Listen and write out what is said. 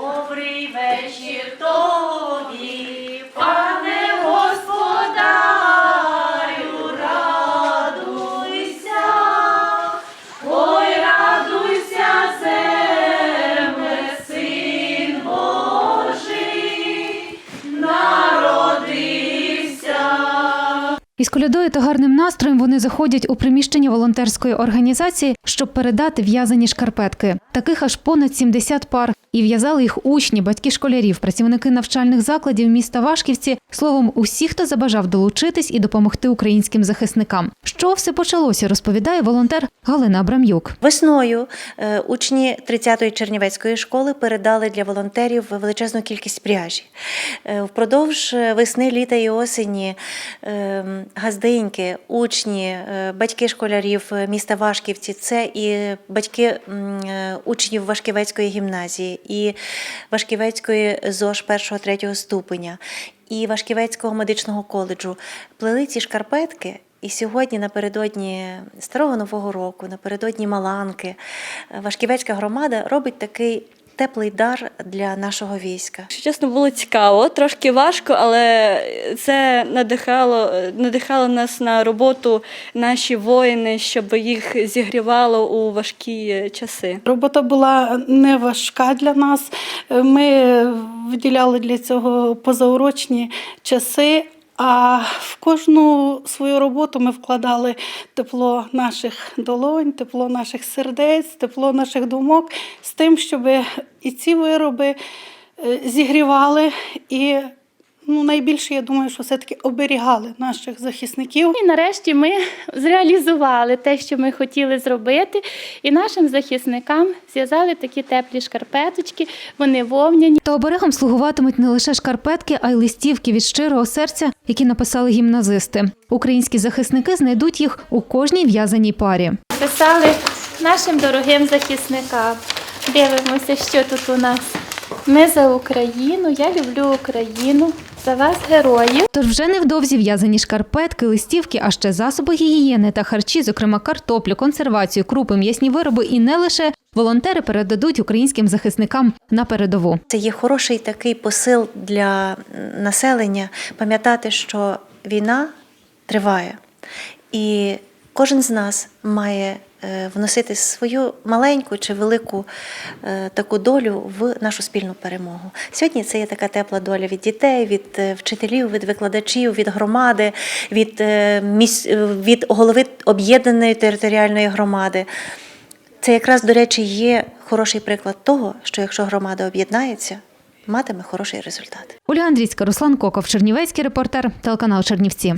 Добрий вечір Із колядою та гарним настроєм вони заходять у приміщення волонтерської організації, щоб передати в'язані шкарпетки. Таких аж понад 70 пар. І в'язали їх учні, батьки школярів, працівники навчальних закладів міста Вашківці. Словом, усі, хто забажав долучитись і допомогти українським захисникам. Що все почалося, розповідає волонтер Галина Абрам'юк. Весною е, учні 30-ї Чернівецької школи передали для волонтерів величезну кількість пряжі. Е, Впродовж весни, літа і осені е, газдиньки, учні, батьки школярів міста Вашківці, це і батьки учнів Вашківецької гімназії, і Вашківецької ЗОЖ 1-3 ступеня, і Вашківецького медичного коледжу плели ці шкарпетки. І сьогодні, напередодні Старого Нового року, напередодні Маланки, е, Вашківецька громада робить такий теплий дар для нашого війська. Якщо чесно, було цікаво, трошки важко, але це надихало, надихало нас на роботу наші воїни, щоб їх зігрівало у важкі часи. Робота була не важка для нас. Ми виділяли для цього позаурочні часи. А в кожну свою роботу ми вкладали тепло наших долонь, тепло наших сердець, тепло наших думок з тим, щоб і ці вироби е, зігрівали і ну, найбільше, я думаю, що все-таки оберігали наших захисників. І нарешті ми зреалізували те, що ми хотіли зробити, і нашим захисникам зв'язали такі теплі шкарпеточки, вони вовняні. Та оберегом слугуватимуть не лише шкарпетки, а й листівки від щирого серця, які написали гімназисти. Українські захисники знайдуть їх у кожній в'язаній парі. Писали нашим дорогим захисникам. Дивимося, що тут у нас. Ми за Україну, я люблю Україну, за вас, героїв. Тож вже невдовзі в'язані шкарпетки, листівки, а ще засоби гігієни та харчі, зокрема картоплю, консервацію, крупи, м'ясні вироби і не лише волонтери передадуть українським захисникам на передову. Це є хороший такий посил для населення пам'ятати, що війна триває, і кожен з нас має вносити свою маленьку чи велику е, таку долю в нашу спільну перемогу. Сьогодні це є така тепла доля від дітей, від е, вчителів, від викладачів, від громади, від, е, міс- е, від голови об'єднаної територіальної громади. Це якраз, до речі, є хороший приклад того, що якщо громада об'єднається, матиме хороший результат. Ольга Андрійська, Руслан Коков, Чернівецький репортер, телеканал Чернівці.